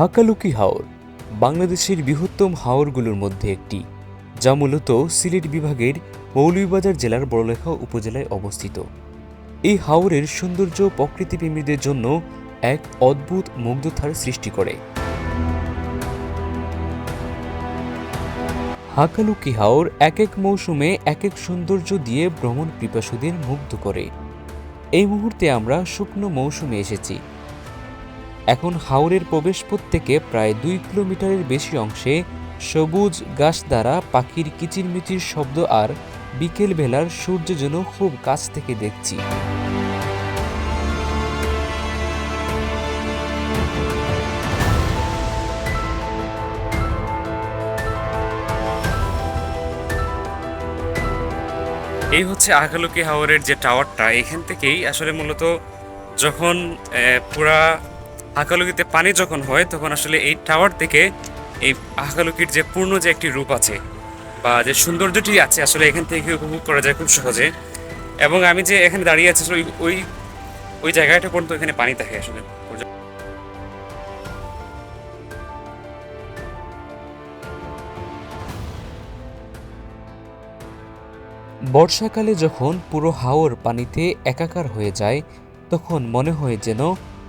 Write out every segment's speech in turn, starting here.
হাকালুকি হাওর বাংলাদেশের বৃহত্তম হাওরগুলোর মধ্যে একটি, যা মূলত সিলেট বিভাগের মৌলভীবাজার জেলার বড়লেখা উপজেলায় অবস্থিত। এই হাওরের সৌন্দর্য প্রকৃতিপ্রেমীদের জন্য এক অদ্ভুত মুগ্ধতার সৃষ্টি করে। হাকালুকি হাওর এক এক মৌসুমে এক এক সৌন্দর্য দিয়ে ভ্রমণ পিপাসুদের মুগ্ধ করে। এই মুহূর্তে আমরা শুকনো মৌসুমে এসেছি। এখন হাওরের প্রবেশপথ থেকে প্রায় দুই কিলোমিটারের বেশি অংশে সবুজ গাছ দ্বারা পাখির কিচিরমিচির শব্দ আর বিকেল বেলার সূর্য যেন খুব কাছ থেকে দেখছি। এই হচ্ছে আকালুকি হাওরের যে টাওয়ারটা, এখান থেকেই আসলে মূলত যখন পুরা আকালুকিতে পানি যখন হয়, তখন আসলে এই টাওয়ার থেকে এই আকালুকির যে পূর্ণ যে একটি রূপ আছে বা যে সৌন্দর্যটি আছে, আসলে এখান থেকে উপভোগ করা যায় খুব সহজে। এবং আমি যে এখানে দাঁড়িয়ে আছি, আসলে ওই ওই ওই জায়গাটা পর্যন্ত এখানে পানি থাকে আসলে। বর্ষাকালে যখন পুরো হাওর পানিতে একাকার হয়ে যায়, তখন মনে হয় যেন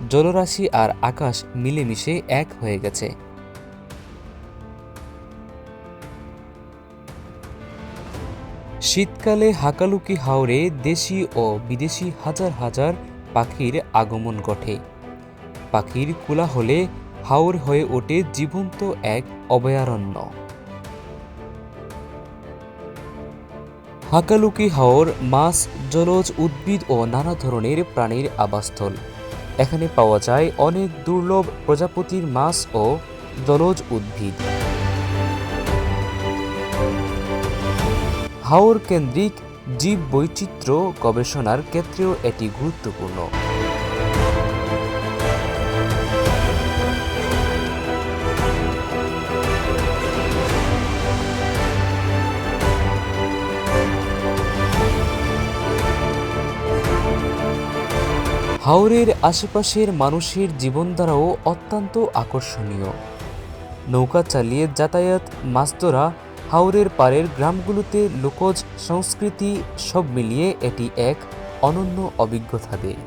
জলরাশি আর আকাশ মিলেমিশে এক হয়ে গেছে। শীতকালে হাকালুকি হাওরে দেশি ও বিদেশি হাজার হাজার পাখির আগমন ঘটে। পাখির কোলাহলে হাওর হয়ে ওঠে জীবন্ত এক অভয়ারণ্য। হাকালুকি হাওর মাছ, জলজ, উদ্ভিদ ও নানা ধরনের প্রাণীর আবাসস্থল। এখানে পাওয়া যায় অনেক দুর্লভ প্রজাপতির মাছ ও জলজ উদ্ভিদ। হাওর কেন্দ্রিক জীব বৈচিত্র্য গবেষণার ক্ষেত্রেও এটি গুরুত্বপূর্ণ। হাওরের আশেপাশের মানুষের জীবনধারাও অত্যন্ত আকর্ষণীয়। নৌকা চালিয়ে যাতায়াত মাছ ধরা হাওরের পাড়ের গ্রামগুলোতে লোকজ সংস্কৃতি সব মিলিয়ে এটি এক অনন্য অভিজ্ঞতা দেয়।